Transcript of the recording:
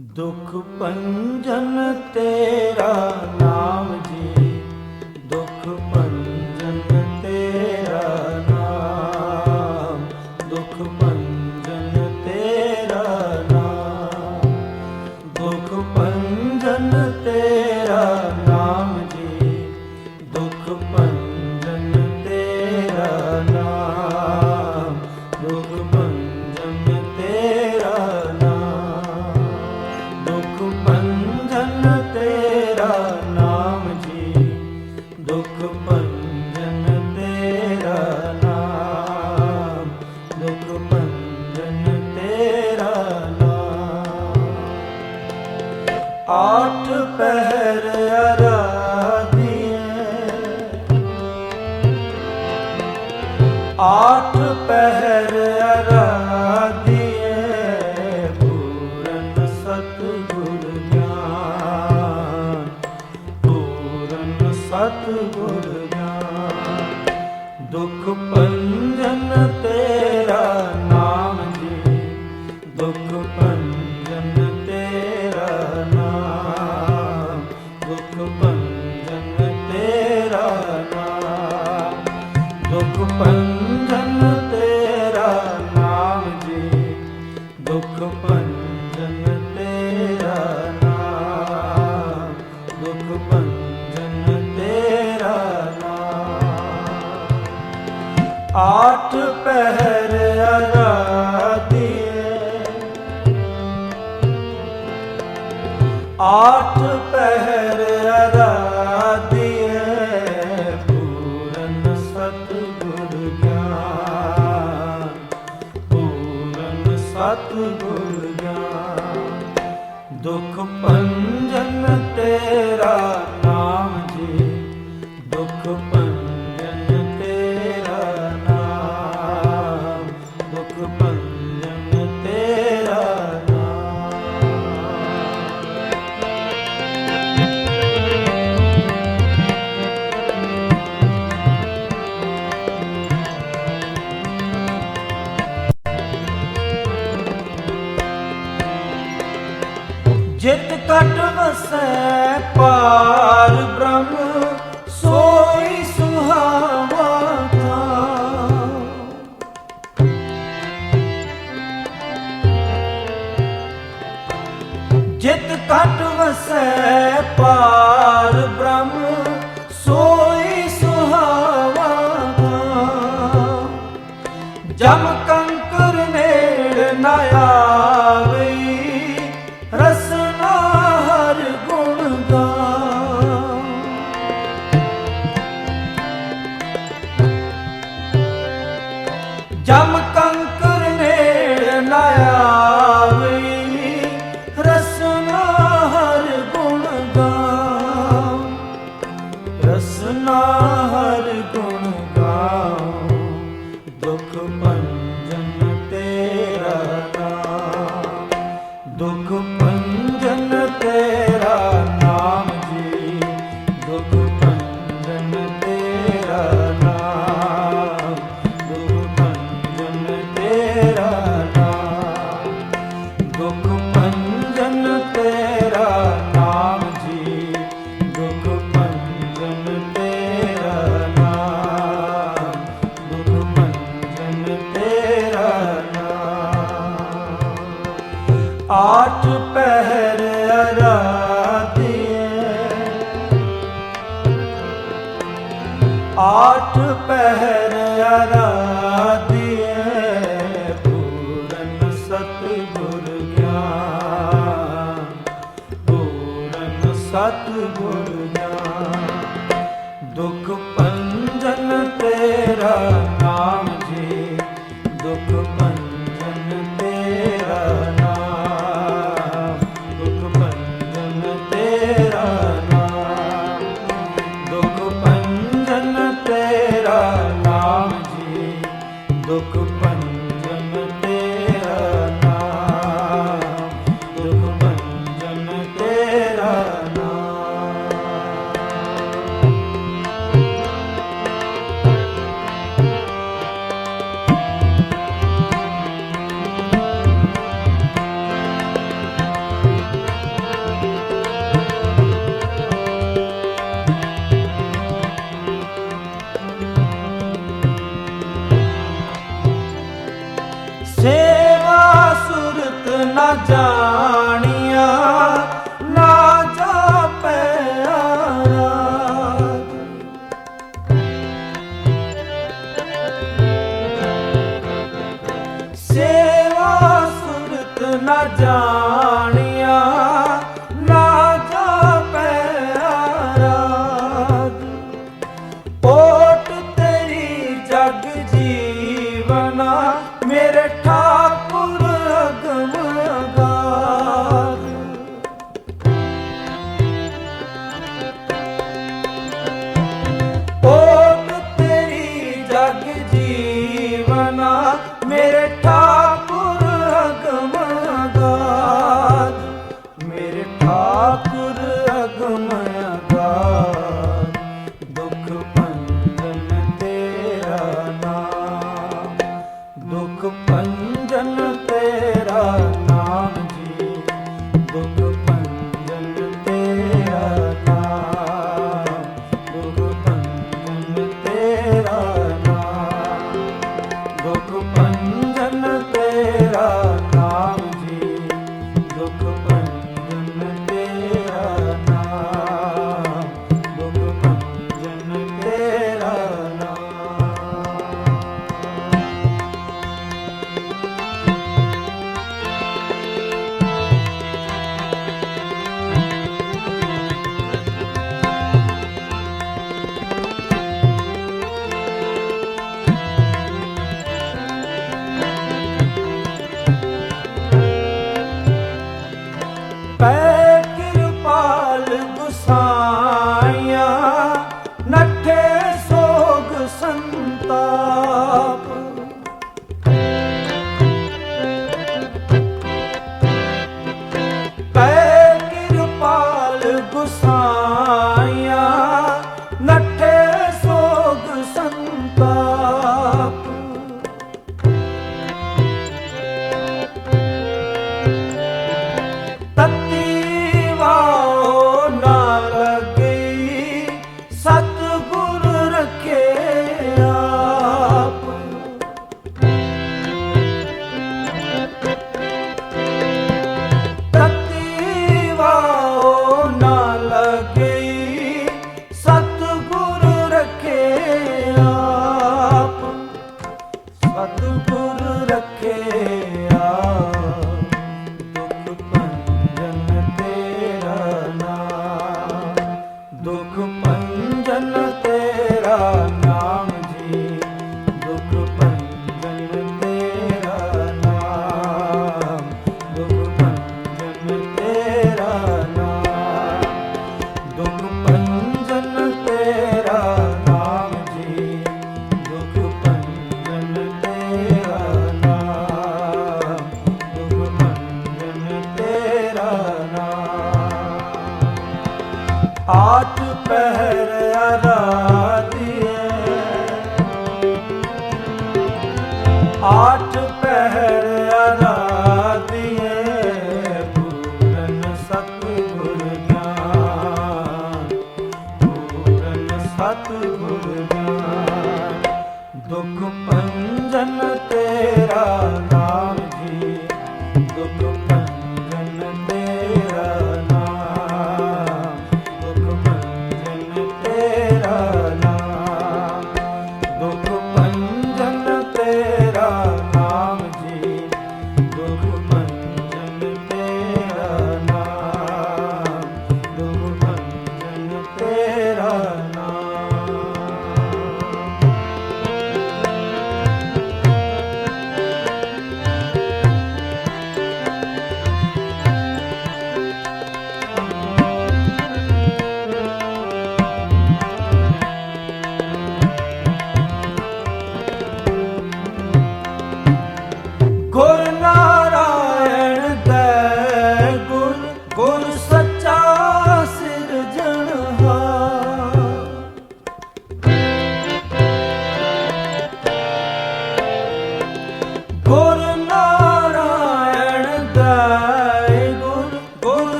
ਦੁਖ ਪੰਜਨ ਤੇਰਾ ਨਾਮ ਆਠ ਆਠ ਪਹਿਰ ਪੂਰਨ ਸਤਗੁਰ ਪੂਰਨ ਸਤਗੁਰ ਗਿਆਨ। ਦੁਖ ਪੰਜਨ ਤੇ Santo ਸੈ ਪਾਰ ਬ੍ਰਹਮ ਹਰ ਗੁਣ ਗਾਉ ਦੁਖ ਪੰਜਨ ਤੇਰਾ ਨਾਮ। ਦੁਖ ਪੰਜਨ ਤੇਰਾ ਨਾਮ ਜੀ, ਦੁਖ ਪੰਜਨ ਤੇਰਾ ਨਾਮ। ਦੁਖ ਪੰਜਨ ਤੇਰਾ ਨਾਮ। ਦੁਖ ਪੰਜਨ ਆਠ ਪਹਿਰ ਅਰਾ ਜਗ ਜੀਵਨਾ ਮੇਰੇ ਠਾਕੁਰ ਅਗਮ ਤੇਰੀ ਜਗ ਜੀਵਨਾ ਮੇਰੇ ਠਾਕੁਰ ਮੇਰੇ ਠਾਕੁਰ